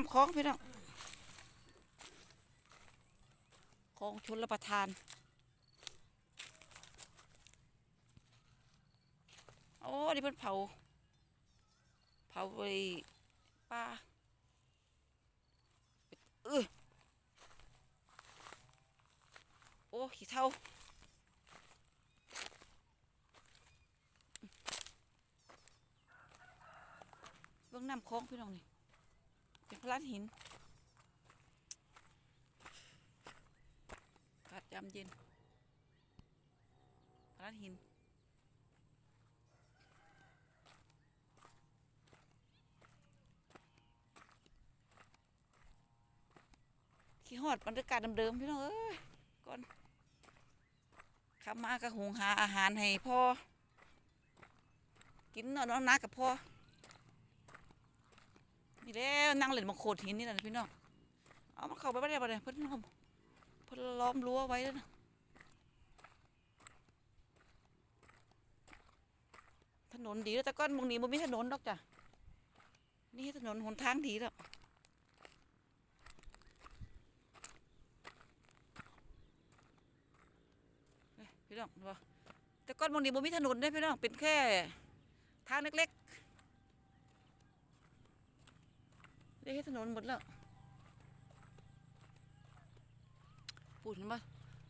น้ำคลองพี่น้องคลองชนรับประทาน โอ้นี่เพิ่นเผา เผาไปปลาเออโอ้ขี้เท่าเบื้องน้ำคลองพี่น้องนี่ เป็นพลานหินอากาดยามเย็นพลานหิน ขี้หอดบรรยากาศเดิมๆพี่น้องเอ้ยก่อนขับมาก็หุงหาอาหารให้พ่อ กินนาะน้องนักกับพ่อ นี่แล้วนั่งเล่นบังโขดหินนี่แหละพี่น้องเอามาเข้าไปไม่ได้ปะเนี่ยเพิ่นล้อมเพิ่นล้อมรั้วไว้แล้วนะถนนดีแล้วแต่ก้อนบางนี้มันไม่ถนนดอกจ้ะนี่ถนนหนทางดีแล้วพี่น้องดูแต่ก้อนบางนี้มันไม่ถนนได้พี่น้องเป็นแค่ทางเล็กๆ ได้แค่ถนนหมดแล้วปุ่นมา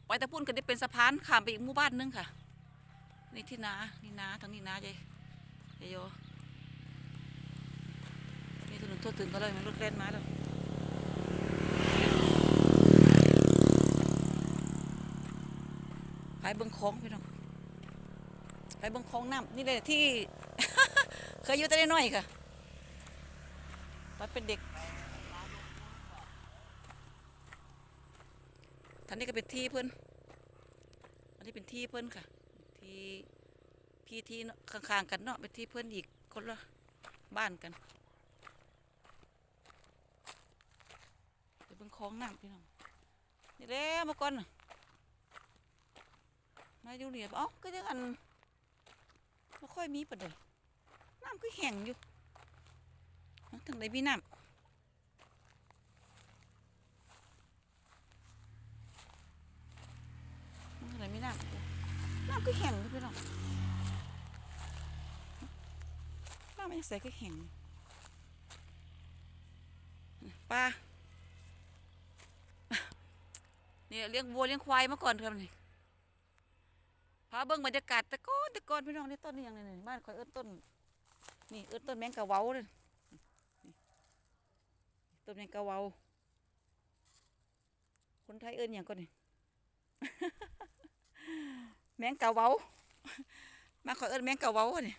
ไปแต่ปุ่นก็ได้เป็นสะพานข้ามไปอีกหมู่บ้านนึงค่ะ นี่ที่นานี่นาทางนี้นาใจใจโยนี่ถนนทั่วถึงก็เลยมันรถเล่นมาแล้วไปเบิ้งคลองพี่น้องไปเบิ้งคลองน้ำนี่เลยที่ เคยอยู่แต่ได้น้อยค่ะ ตอนเป็นเด็กท่านนี้ก็เป็นที่เพื่อนอันนี้เป็นที่เพื่อนค่ะ ที่พี่ที่เนาะข้างๆกันเนาะเป็นที่เพื่อนอีกคนละบ้านกันเดี๋ยวเป็นคลองน้ำพี่น้องนี่แหล้วมาก่อนน่ะมาอยู่เนี่ยเอ้าก็ยังอันไม่ค่อยมีประเดี๋ยวน้ำก็แห้งอยู่ ทางใดมีน้ำทางใดมีน้ำน้ำก็แห้งอยู่พี่น้องน้ำมันใสก็แห้งปลาเนี่ยเลี้ยงวัวเลี้ยงควายมาก่อนครับนี่พาเบิ่งบรรยากาศต่ก้อนต่ก้อนพี่น้องนี่ต้นนี่ยังไงบ้านคอยเอิ้นต้น นี่เอิ้นต้นแมงกะเว้าเลย ต้นแมงกะเวาคนไทยเอิ้นอย่างก็นี่แมงกะเวามาขอเอิ้นแมงกะเวาเนี่